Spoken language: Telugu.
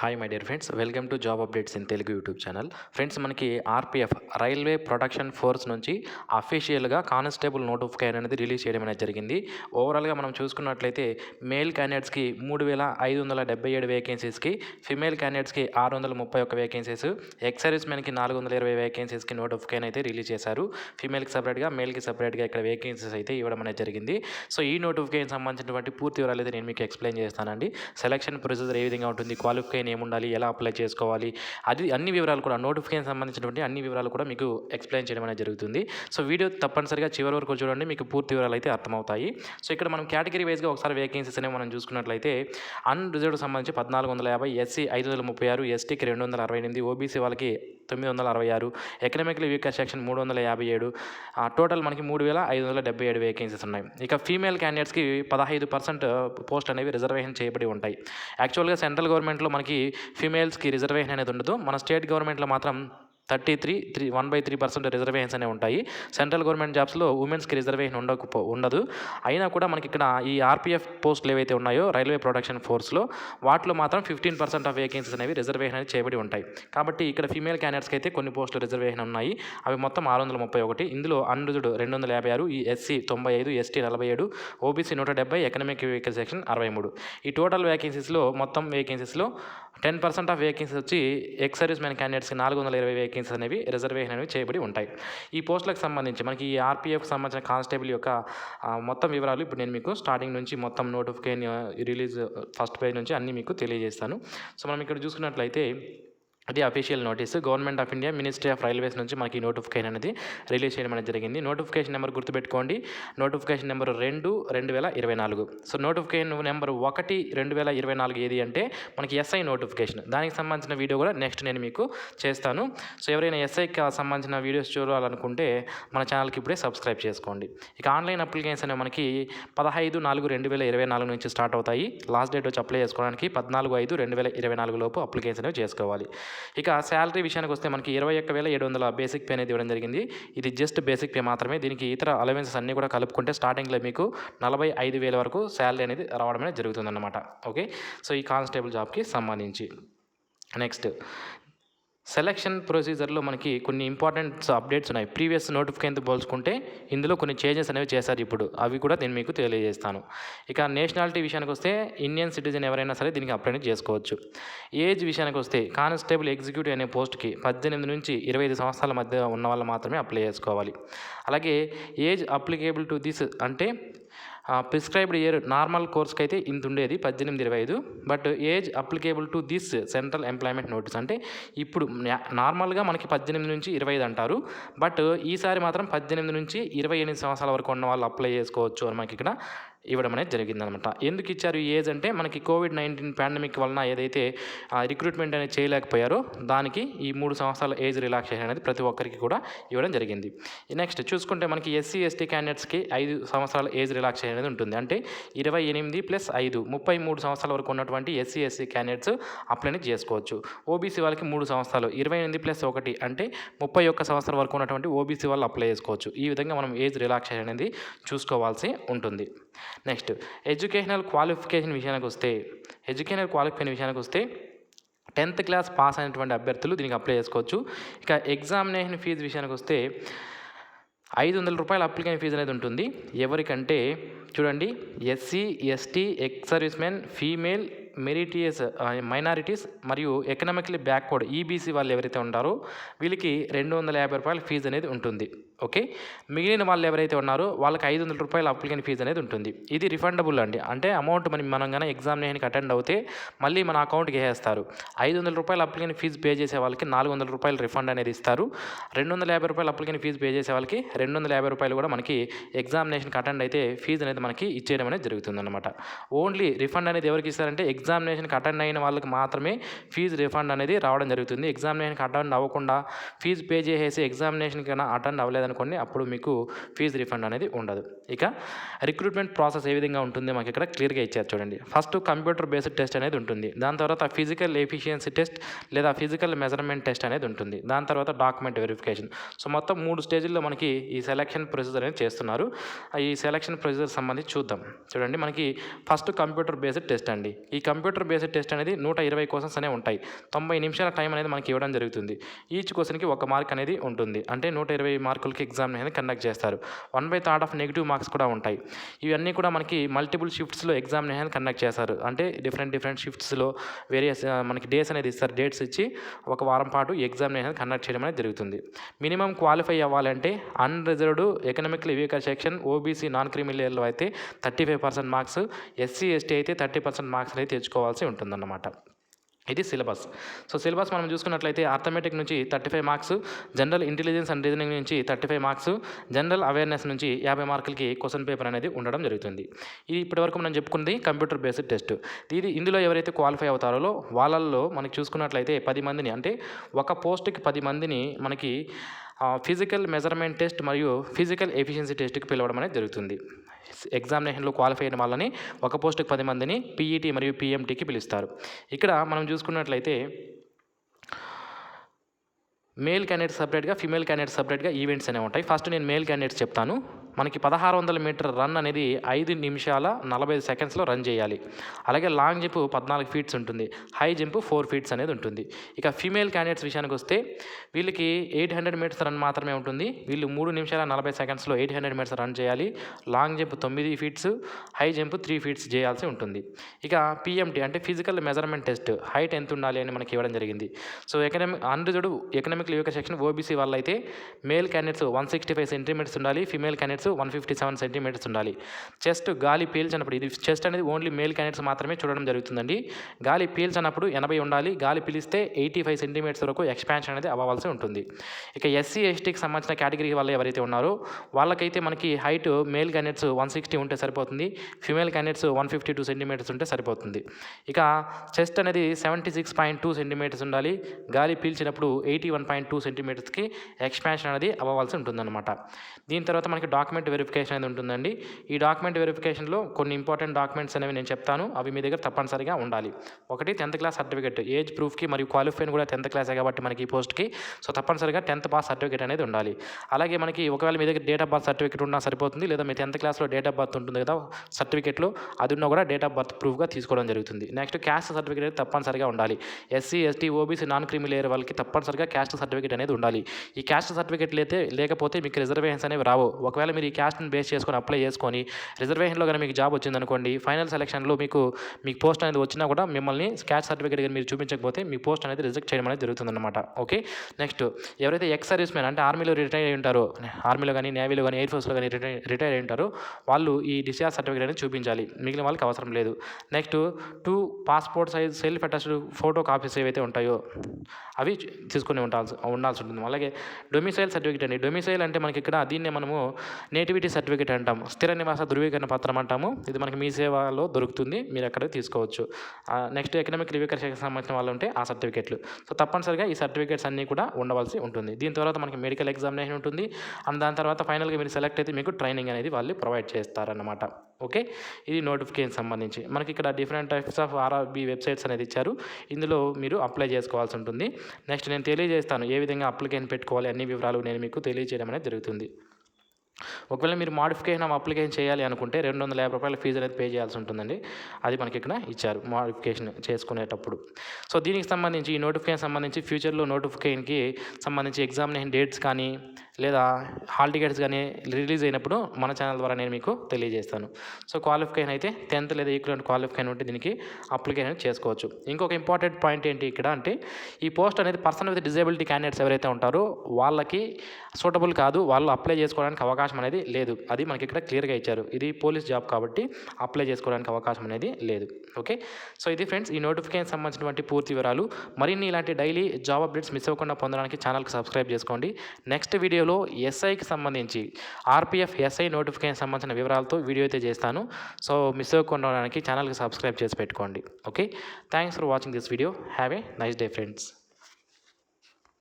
Hi my dear friends welcome to job updates in Telugu YouTube channel friends మనకి ఆర్పిఎఫ్ రైల్వే ప్రొడక్షన్ ఫోర్స్ నుంచి అఫీషియల్గా కానిస్టేబుల్ నోటిఫికేషన్ అనేది రిలీజ్ చేయడం అనేది జరిగింది. ఓవరాల్గా మనం చూసుకున్నట్లయితే మేల్ క్యాండిడేట్స్కి మూడు వేల ఐదు వందల డెబ్బై ఏడు వేకెన్సీస్కి ఫిమేల్ క్యాండిడేట్స్కి ఆరు వందల ముప్పై ఒక్క వేకెన్సీస్ ఎక్స్ సర్వీస్ మెన్కి నాలుగు వందల ఇరవై వేకెన్సీస్కి నోటిఫికేషన్ అయితే రిలీజ్ చేశారు. ఫిమేల్కి సపరేట్గా మేల్కి సపరేట్గా ఇక్కడ వేకెన్సీస్ అయితే ఇవ్వడం అనేది జరిగింది. సో ఈ నోటిఫికేషన్ సంబంధించినటువంటి పూర్తి వివరాలు అయితే నేను మీకు ఎక్స్ప్లెయిన్ చేస్తానండి. సెలక్షన్ ప్రొసీజర్ ఏ విధంగా ఉంటుంది? క్వాలిఫికేషన్ ఏముండాలి ఎలా అప్లై చేసుకోవాలి అది అన్ని వివరాలు కూడా నోటిఫికేషన్ సంబంధించినటువంటి అన్ని వివరాలు కూడా మీకు ఎక్స్ప్లెయిన్ చేయడం అనేది జరుగుతుంది. సో వీడియో తప్పనిసరిగా చివరి వరకు చూడండి మీకు పూర్తి వివరాలు అయితే అర్థమవుతాయి. సో ఇక్కడ మనం కేటగిరీ వైజ్గా ఒకసారి వేకెన్సీస్ అనేవి మనం చూసుకున్నట్లయితే అన్ రిజర్వ్డ్ సంబంధించి పద్నాలుగు వందల యాభై ఎస్సీ ఐదు వందల ముప్పై ఆరు ఎస్టీకి రెండు వందల అరవై ఎనిమిది ఓబీసీ వాళ్ళకి తొమ్మిది వందల అరవై ఆరు ఎకనామికలీ వీకర్ సెక్షన్ మూడు వందల యాభై ఏడు టోటల్ మనకి మూడు వేల ఐదు వందల డెబ్బై ఏడు వేకెన్సీస్ ఉన్నాయి. ఇక ఫీమేల్ క్యాండిడేట్స్కి పదహైదు పర్సెంట్ పోస్ట్ అనేవి రిజర్వేషన్ చేయబడి ఉంటాయి. యాక్చువల్గా సెంట్రల్ గవర్నమెంట్లో మనకి ఫీమేల్స్కి రిజర్వేషన్ అనేది ఉండదు. మన స్టేట్ గవర్నమెంట్లో మాత్రం thirty three three one by three percent reservations అనేవి ఉంటాయి. సెంట్రల్ గవర్నమెంట్ జాబ్స్లో ఉమెన్స్కి రిజర్వేషన్ ఉండకపో ఉండదు. అయినా కూడా మనకి ఇక్కడ ఈ ఆర్పీఎఫ్ పోస్టులు ఏవైతే ఉన్నాయో రైల్వే ప్రొడక్షన్ ఫోర్స్లో వాటిలో మాత్రం ఫిఫ్టీన్ పర్సెంట్ ఆఫ్ వేకెన్సీస్ అనేవి రిజర్వేషన్ అనేది చేయబడి ఉంటాయి. కాబట్టి ఇక్కడ ఫీమేల్ క్యాండిడేట్స్కి అయితే కొన్ని పోస్టులు రిజర్వేషన్ ఉన్నాయి. అవి మొత్తం ఆరు వందల ముప్పై ఒకటి ఇందులో అన్రిజుడు రెండు వందల యాభై ఆరు ఈ ఎస్సీ తొంభై ఐదు ఎస్టీ నలభై ఏడు ఓబీసీ నూట డెబ్బై ఎకనామిక్ వెహికల్ సెక్షన్ అరవై మూడు. ఈ టోటల్ వేకెన్సీస్లో మొత్తం వేకెన్సీస్లో టెన్ పర్సెంట్ ఆఫ్ వేకెన్సీస్ వచ్చి ఎక్స్ సర్వీస్ మ్యాన్ క్యాండిడేట్స్కి నాలుగు వందల ఇరవై వేకెన్సీస్ అనేవి రిజర్వేషన్ అనేవి చేయబడి ఉంటాయి. ఈ పోస్టులకు సంబంధించి మనకి ఈ ఆర్పీఎఫ్కి సంబంధించిన కానిస్టేబుల్ యొక్క మొత్తం వివరాలు ఇప్పుడు నేను మీకు స్టార్టింగ్ నుంచి మొత్తం నోటిఫికేషన్ రిలీజ్ ఫస్ట్ పేజ్ నుంచి అన్నీ మీకు తెలియజేస్తాను. సో మనం ఇక్కడ చూసుకున్నట్లయితే అది official notice government of India ministry of railways నుంచి మనకి నోటిఫికేషన్ అనేది రిలీజ్ చేయడం అనేది జరిగింది. నోటిఫికేషన్ నెంబర్ గుర్తుపెట్టుకోండి. నోటిఫికేషన్ నెంబర్ రెండు రెండు వేల ఇరవై నాలుగు. సో నోటిఫికేషన్ నెంబర్ ఒకటి రెండు వేల ఇరవై నాలుగు ఏది అంటే మనకి ఎస్ఐ నోటిఫికేషన్ దానికి సంబంధించిన వీడియో కూడా నెక్స్ట్ నేను మీకు చేస్తాను. సో ఎవరైనా ఎస్ఐకి సంబంధించిన వీడియోస్ చూడాలనుకుంటే మన ఛానల్కి ఇప్పుడే సబ్స్క్రైబ్ చేసుకోండి. ఇక ఆన్లైన్ అప్లికేషన్ అనేవి మనకి పదహైదు నాలుగు రెండు వేల ఇరవై నాలుగు నుంచి స్టార్ట్ అవుతాయి. లాస్ట్ డేట్ వచ్చి అప్లై చేసుకోవడానికి పద్నాలుగు ఐదు రెండు వేల ఇరవై నాలుగు లోపు అప్లికేషన్ అనేవి చేసుకోవాలి. ఇక శాలరీ విషయానికి వస్తే మనకి ఇరవై ఒక్క వేల ఏడు వందల బేసిక్ పే అనేది ఇవ్వడం జరిగింది. ఇది జస్ట్ బేసిక్ పే మాత్రమే. దీనికి ఇతర అలవెన్సెస్ అన్నీ కూడా కలుపుకుంటే స్టార్టింగ్లో మీకు నలభై ఐదు వేల వరకు శాలరీ అనేది రావడం అనేది జరుగుతుందన్నమాట. ఓకే? సో ఈ కానిస్టేబుల్ జాబ్కి సంబంధించి. నెక్స్ట్ సెలక్షన్ ప్రొసీజర్లో మనకి కొన్ని ఇంపార్టెంట్ అప్డేట్స్ ఉన్నాయి. ప్రీవియస్ నోటిఫికేషన్ పోల్చుకుంటే ఇందులో కొన్ని చేంజెస్ అనేవి చేశారు ఇప్పుడు. అవి కూడా నేను మీకు తెలియజేస్తాను. ఇక నేషనాలిటీ విషయానికి వస్తే ఇండియన్ సిటిజన్ ఎవరైనా సరే దీనికి అప్లై చేసుకోవచ్చు. ఏజ్ విషయానికి వస్తే కానిస్టేబుల్ ఎగ్జిక్యూటివ్ అనే పోస్ట్కి పద్దెనిమిది నుంచి ఇరవై ఐదు సంవత్సరాల మధ్య ఉన్న వాళ్ళు మాత్రమే అప్లై చేసుకోవాలి. అలాగే ఏజ్ అప్లికేబుల్ టు దిస్ అంటే ప్రిస్క్రైబ్డ్ ఇయర్ నార్మల్ కోర్స్కి అయితే ఇంత ఉండేది పద్దెనిమిది ఇరవై ఐదు. But age applicable to this central employment notice అంటే ఇప్పుడు నార్మల్గా మనకి పద్దెనిమిది నుంచి ఇరవై ఐదు అంటారు. బట్ ఈసారి మాత్రం పద్దెనిమిది నుంచి ఇరవై ఎనిమిది సంవత్సరాల వరకు ఉన్న వాళ్ళు అప్లై చేసుకోవచ్చు అని మనకి ఇక్కడ ఇవ్వడం అనేది జరిగిందనమాట. ఎందుకు ఇచ్చారు ఈ ఏజ్ అంటే మనకి కోవిడ్ నైన్టీన్ పాండమిక్ వలన ఏదైతే రిక్రూట్మెంట్ అనేది చేయలేకపోయారో దానికి ఈ మూడు సంవత్సరాల ఏజ్ రిలాక్సేషన్ అనేది ప్రతి ఒక్కరికి కూడా ఇవ్వడం జరిగింది. నెక్స్ట్ చూసుకుంటే మనకి ఎస్సీ ఎస్టీ క్యాండిడేట్స్కి ఐదు సంవత్సరాల ఏజ్ రిలాక్సేషన్ అనేది ఉంటుంది. అంటే ఇరవై ఎనిమిది ప్లస్ ఐదు ముప్పై మూడు సంవత్సరాల వరకు ఉన్నటువంటి ఎస్సీ ఎస్సీ క్యాండిడేట్స్ అప్లై చేసుకోవచ్చు. ఓబీసీ వాళ్ళకి మూడు సంవత్సరాలు ఇరవై ఎనిమిది ప్లస్ ఒకటి అంటే ముప్పై ఒక్క సంవత్సరం వరకు ఉన్నటువంటి ఓబీసీ వాళ్ళు అప్లై చేసుకోవచ్చు. ఈ విధంగా మనం ఏజ్ రిలాక్సేషన్ అనేది చూసుకోవాల్సి ఉంటుంది. నెక్స్ట్ ఎడ్యుకేషనల్ క్వాలిఫికేషన్ విషయానికి వస్తే ఎడ్యుకేషనల్ క్వాలిఫికేషన్ విషయానికి వస్తే టెన్త్ క్లాస్ పాస్ అయినటువంటి అభ్యర్థులు దీనికి అప్లై చేసుకోవచ్చు. ఇక ఎగ్జామినేషన్ ఫీజు విషయానికి వస్తే ఐదు వందల రూపాయల అప్లికేషన్ ఫీజు అనేది ఉంటుంది. ఎవరికంటే చూడండి SC ST ex service men female meritorious minorities మరియు ఎకనామికలీ బ్యాక్వర్డ్ ఈబీసీ వాళ్ళు ఎవరైతే ఉంటారో వీళ్ళకి రెండు వందల యాభై రూపాయల ఫీజు అనేది ఉంటుంది. ఓకే? మిగిలిన వాళ్ళు ఎవరైతే ఉన్నారో వాళ్ళకి ఐదు వందల రూపాయల అప్లికేషన్ ఫీజు అనేది ఉంటుంది. ఇది రిఫండబుల్ అండి. అంటే అమౌంట్ మనం మనం కానీ ఎగ్జామినేషన్కి అటెండ్ అవుతే మళ్ళీ మన అకౌంట్కి వేసేస్తారు. ఐదు వందల రూపాయల అప్లికేషన్ ఫీజు పే చేసే వాళ్ళకి నాలుగు వందల రూపాయలు రిఫండ్ అనేది ఇస్తారు. రెండు వందల యాభై రూపాయల అప్లికేషన్ ఫీజు పే చేసే వాళ్ళకి రెండు వందల యాభై రూపాయలు కూడా మనకి ఎగ్జామినేషన్కి అటెండ్ అయితే ఫీజు అనేది మనకి ఇచ్చేయడం అనేది జరుగుతుందన్నమాట. ఓన్లీ రిఫండ్ అనేది ఎవరికి ఇస్తారంటే ఎగ్జామినేషన్కి అటెండ్ అయిన వాళ్ళకి మాత్రమే ఫీజు రిఫండ్ అనేది రావడం జరుగుతుంది. ఎగ్జామినేషన్కి అటెండ్ అవ్వకుండా ఫీజు పే చేసేసి ఎగ్జామినేషన్కి అటెండ్ అవ్వలేదు లేదనుకోండి అప్పుడు మీకు ఫీజు రిఫండ్ అనేది ఉండదు. ఇక రిక్రూట్మెంట్ ప్రాసెస్ ఏ విధంగా ఉంటుంది మాకు ఇక్కడ క్లియర్గా ఇచ్చారు చూడండి. ఫస్ట్ కంప్యూటర్ బేస్డ్ టెస్ట్ అనేది ఉంటుంది. దాని తర్వాత ఫిజికల్ ఎఫిషియన్సీ టెస్ట్ లేదా ఫిజికల్ మెజర్మెంట్ టెస్ట్ అనేది ఉంటుంది. దాని తర్వాత డాక్యుమెంట్ వెరిఫికేషన్. సో మొత్తం మూడు స్టేజ్ల్లో మనకి ఈ సెలక్షన్ ప్రొసీజర్ అనేది చేస్తున్నారు. ఈ సెలక్షన్ ప్రొసీజర్ సంబంధించి చూద్దాం. చూడండి మనకి ఫస్ట్ కంప్యూటర్ బేస్డ్ టెస్ట్ అండి. ఈ కంప్యూటర్ బేస్డ్ టెస్ట్ అనేది నూట ఇరవై క్వశ్చన్స్ అనేవి ఉంటాయి. తొంభై నిమిషాల టైం అనేది మనకి ఇవ్వడం జరుగుతుంది. ఈచ్ క్వశ్చన్కి ఒక మార్క్ అనేది ఉంటుంది. అంటే నూట ఇరవై మార్కులకి ఎగ్జామ్ అనేది కండక్ట్ చేస్తారు. One by third of negative marks కూడా ఉంటాయి. ఇవన్నీ కూడా మనకి మల్టిపుల్ షిఫ్ట్స్లో ఎగ్జామ్ అనేది కండక్ట్ చేస్తారు. అంటే డిఫరెంట్ డిఫరెంట్ షిఫ్ట్స్లో వేరియస్ మనకి డేస్ అనేది ఇస్తారు. డేట్స్ ఇచ్చి ఒక వారం పాటు ఎగ్జామ్ అనేది కండక్ట్ చేయడం అనేది జరుగుతుంది. మినిమం క్వాలిఫై అవ్వాలంటే unreserved economical weaker section OBC non క్రిమిలియర్లో అయితే thirty five percent marks SC ST అయితే థర్టీ పర్సెంట్ మార్క్స్ అయితే తెచ్చుకోవాల్సి ఉంటుందన్నమాట. ఇది సిలబస్. సో సిలబస్ మనం చూసుకున్నట్లయితే అర్థమెటిక్ నుంచి thirty five marks general intelligence and reasoning నుంచి thirty five marks general awareness నుంచి యాభై మార్కులకి క్వశ్చన్ పేపర్ అనేది ఉండడం జరుగుతుంది. ఇది ఇప్పటివరకు మనం చెప్పుకుంది కంప్యూటర్ బేస్డ్ టెస్ట్. ఇది ఇందులో ఎవరైతే క్వాలిఫై అవుతారో వాళ్ళల్లో మనకి చూసుకున్నట్లయితే పది మందిని అంటే ఒక పోస్ట్కి పది మందిని మనకి ఫిజికల్ మెజర్మెంట్ టెస్ట్ మరియు ఫిజికల్ ఎఫిషియన్సీ టెస్ట్కి పిలవడం అనేది జరుగుతుంది. ఎగ్జామినేషన్లో క్వాలిఫై అయిన వాళ్ళని ఒక పోస్టుకి పది మందిని పీఈటీ మరియు పీఎంటీకి పిలుస్తారు. ఇక్కడ మనం చూసుకున్నట్లయితే మేల్ క్యాండిడేట్ సపరేట్గా ఫిమేల్ క్యాండిడేట్ సపరేట్గా ఈవెంట్స్ అనేవి ఉంటాయి. ఫస్ట్ నేను మేల్ క్యాండిడేట్స్ చెప్తాను. మనకి పదహారు వందల మీటర్ రన్ అనేది ఐదు నిమిషాల నలభై సెకండ్స్లో రన్ చేయాలి. అలాగే లాంగ్ జంప్ పద్నాలుగు ఫీట్స్ ఉంటుంది. హై జంప్ ఫోర్ ఫీట్స్ అనేది ఉంటుంది. ఇక ఫీమేల్ క్యాండిడేట్స్ విషయానికి వస్తే వీళ్ళకి ఎయిట్ హండ్రెడ్ మీటర్స్ రన్ మాత్రమే ఉంటుంది. వీళ్ళు మూడు నిమిషాల నలభై సెకండ్స్లో ఎయిట్ హండ్రెడ్ మీటర్స్ రన్ చేయాలి. లాంగ్ జంప్ తొమ్మిది feets high jump three feets చేయాల్సి ఉంటుంది. ఇక పిఎంటీ అంటే ఫిజికల్ మెజర్మెంట్ టెస్ట్ హైట్ ఎంత ఉండాలి అని మనకి ఇవ్వడం జరిగింది. So economic unreserved economic weaker section OBC వాళ్ళైతే male candidates one sixty five centimeters ఉండాలి. Female candidates one fifty seven centimeters ఉండాలి. చెస్ట్ గాలి పీల్చినప్పుడు ఇది చెస్ట్ అనేది ఓన్లీ మేల్ క్యాండిడేట్స్ మాత్రమే చూడడం జరుగుతుందండి. గాలి పీల్చినప్పుడు ఎనభై ఉండాలి. గాలి పీలిస్తే ఎయిటీ ఫైవ్ సెంటీమీటర్స్ వరకు ఎక్స్పాన్షన్ అనేది అవ్వాల్సి ఉంటుంది. ఇక ఎస్సీ ఎస్టీకి సంబంధించిన కేటగిరీ వాళ్ళు ఎవరైతే ఉన్నారో వాళ్ళకైతే మనకి height male candidates one sixty ఉంటే సరిపోతుంది. Female candidates one fifty two centimeters ఉంటే సరిపోతుంది. ఇక చెస్ట్ అనేది seventy six point two centimeters ఉండాలి. గాలి పీల్చినప్పుడు ఎయిటీ వన్ పాయింట్ టూ సెంటీమీటర్స్కి ఎక్స్పాన్షన్ అనేది అవ్వాల్సి ఉంటుందన్నమాట. దీని తర్వాత మనకి డాక్యుమెంట్ వెరిఫికేషన్ అనేది ఉంటుందండి. ఈ డాక్యుమెంట్ వెరిఫికేషన్లో కొన్ని ఇంపార్టెంట్ డాక్యుమెంట్స్ అనేవి నేను చెప్తాను. అవి మీ దగ్గర తప్పనిసరిగా ఉండాలి. ఒకటి టెన్త్ క్లాస్ సర్టిఫికేట్. ఏజ్ ప్రూఫ్కి మరియు క్వాలిఫైన్ కూడా టెన్త్ క్లాసే కాబట్టి మనకి ఈ పోస్ట్కి. సో తప్పనిసరిగా టెన్త్ పాస్ సర్టిఫికేట్ అనేది ఉండాలి. అలాగే మనకి ఒకవేళ మీ దగ్గర డేట్ ఆఫ్ బర్త్ సర్టిఫికేట్ ఉన్నా సరిపోతుంది. లేదా మీ టెన్త్ క్లాస్లో డేట్ ఆఫ్ బర్త్ ఉంటుంది కదా సర్టిఫికేట్లో అది ఉన్నా కూడా డేట్ ఆఫ్ బర్త్ ప్రూఫ్గా తీసుకోవడం జరుగుతుంది. నెక్స్ట్ క్యాస్ట్ సర్టిఫికేట్ తప్పనిసరిగా ఉండాలి. SC ST OBC non creamy layer వాళ్ళకి తప్పనిసరిగా క్యాస్ట్ సర్టిఫికేట్ అనేది ఉండాలి. ఈ క్యాస్ట్ సర్టిఫికేట్ అయితే లేకపోతే మీకు రిజర్వేషన్స్ అనేవి రావు. ఒకవేళ మీరు ఈ క్యాస్ట్ని బేస్ చేసుకొని అప్లై చేసుకొని రిజర్వేషన్లో కానీ మీకు జాబ్ వచ్చిందనుకోండి ఫైనల్ సెలక్షన్లో మీకు మీకు పోస్ట్ అనేది వచ్చినా కూడా మిమ్మల్ని క్యాస్ట్ సర్టిఫికేట్ కానీ మీరు చూపించకపోతే మీ పోస్ట్ అనేది రిజెక్ట్ చేయడం అనేది జరుగుతుందన్నమాట. ఓకే? నెక్స్ట్ ఎవరైతే ఎక్స్ సర్వీస్ మ్యాన్ అంటే ఆర్మీలో రిటైర్ అయి ఉంటారో ఆర్మీలో కానీ నేవీలో కానీ ఎయిర్ ఫోర్స్లో కానీ రిటైర్ రిటైర్ అయి ఉంటారో వాళ్ళు ఈ డిశ్చార్జ్ సర్టిఫికేట్ అనేది చూపించాలి. మిగిలిన వాళ్ళకి అవసరం లేదు. Next two passport size self attached photo copies ఏవైతే ఉంటాయో అవి తీసుకొని ఉండాల్సి ఉండాల్సి ఉంటుంది అలాగే డొమిసైల్ సర్టిఫికేట్ అండి. డొమిసైల్ అంటే మనకి ఇక్కడ దీన్నే మనము నేటివిటీ సర్టిఫికేట్ అంటాం. స్థిర నివాస ధృవీకరణ పత్రం అంటాము. ఇది మనకి మీ సేవలో దొరుకుతుంది. మీరు అక్కడ తీసుకోవచ్చు. నెక్స్ట్ ఎకనామిక్ రివ్యూకరేషన్కి సంబంధించిన వాళ్ళు ఉంటే ఆ సర్టిఫికేట్లు. సో తప్పనిసరిగా ఈ సర్టిఫికేట్స్ అన్నీ కూడా ఉండవలసి ఉంటుంది. దీని తర్వాత మనకి మెడికల్ ఎగ్జామినేషన్ ఉంటుంది. అండ్ దాని తర్వాత ఫైనల్గా మీరు సెలెక్ట్ అయితే మీకు ట్రైనింగ్ అనేది వాళ్ళు ప్రొవైడ్ చేస్తారన్నమాట. ఓకే? ఇది నోటిఫికేషన్ సంబంధించి. మనకి ఇక్కడ different types of RRB websites అనేది ఇచ్చారు. ఇందులో మీరు అప్లై చేసుకోవాల్సి ఉంటుంది. నెక్స్ట్ నేను తెలియజేస్తాను ఏ విధంగా అప్లికేషన్ పెట్టుకోవాలి అన్ని వివరాలు నేను మీకు తెలియజేయడం అనేది జరుగుతుంది. ఒకవేళ మీరు మాడిఫికేషన్ ఆఫ్ అప్లికేషన్ చేయాలి అనుకుంటే రెండు వందల యాభై రూపాయల ఫీజు అనేది పే చేయాల్సి ఉంటుందండి. అది మనకి ఇక్కడ ఇచ్చారు మాడిఫికేషన్ చేసుకునేటప్పుడు. సో దీనికి సంబంధించి ఈ నోటిఫికేషన్ సంబంధించి ఫ్యూచర్లో నోటిఫికేషన్కి సంబంధించి ఎగ్జామినేషన్ డేట్స్ కానీ లేదా హాల్ టికెట్స్ కానీ రిలీజ్ అయినప్పుడు మన ఛానల్ ద్వారా నేను మీకు తెలియజేస్తాను. సో క్వాలిఫికేషన్ అయితే టెన్త్ లేదా ఈక్వలెంట్ క్వాలిఫికేషన్ ఉంటే దీనికి అప్లికేషన్ చేసుకోవచ్చు. ఇంకొక ఇంపార్టెంట్ పాయింట్ ఏంటి ఇక్కడ అంటే ఈ పోస్ట్ అనేది పర్సన్ విత్ డిజేబిలిటీ క్యాండిడేట్స్ ఎవరైతే ఉంటారో వాళ్ళకి సూటబుల్ కాదు వాళ్ళు అప్లై చేసుకోవడానికి అవకాశం అనేది లేదు. అది మనకి ఇక్కడ క్లియర్గా ఇచ్చారు. ఇది పోలీస్ జాబ్ కాబట్టి అప్లై చేసుకోవడానికి అవకాశం అనేది లేదు. ఓకే? సో ఇది ఫ్రెండ్స్ ఈ నోటిఫికేషన్ సంబంధించినటువంటి పూర్తి వివరాలు. మరిన్ని ఇలాంటి డైలీ జాబ్ అప్డేట్స్ మిస్ అవ్వకుండా పొందడానికి ఛానల్కి సబ్స్క్రైబ్ చేసుకోండి. నెక్స్ట్ వీడియోలో ఎస్ఐకి సంబంధించి ఆర్పిఎఫ్ ఎస్ఐ నోటిఫికేషన్ సంబంధించిన వివరాలతో వీడియో అయితే చేస్తాను. సో మిస్ అవ్వకుండా ఉండడానికి ఛానల్కి సబ్స్క్రైబ్ చేసి పెట్టుకోండి. Okay? Thanks for watching this video. Have a nice day friends.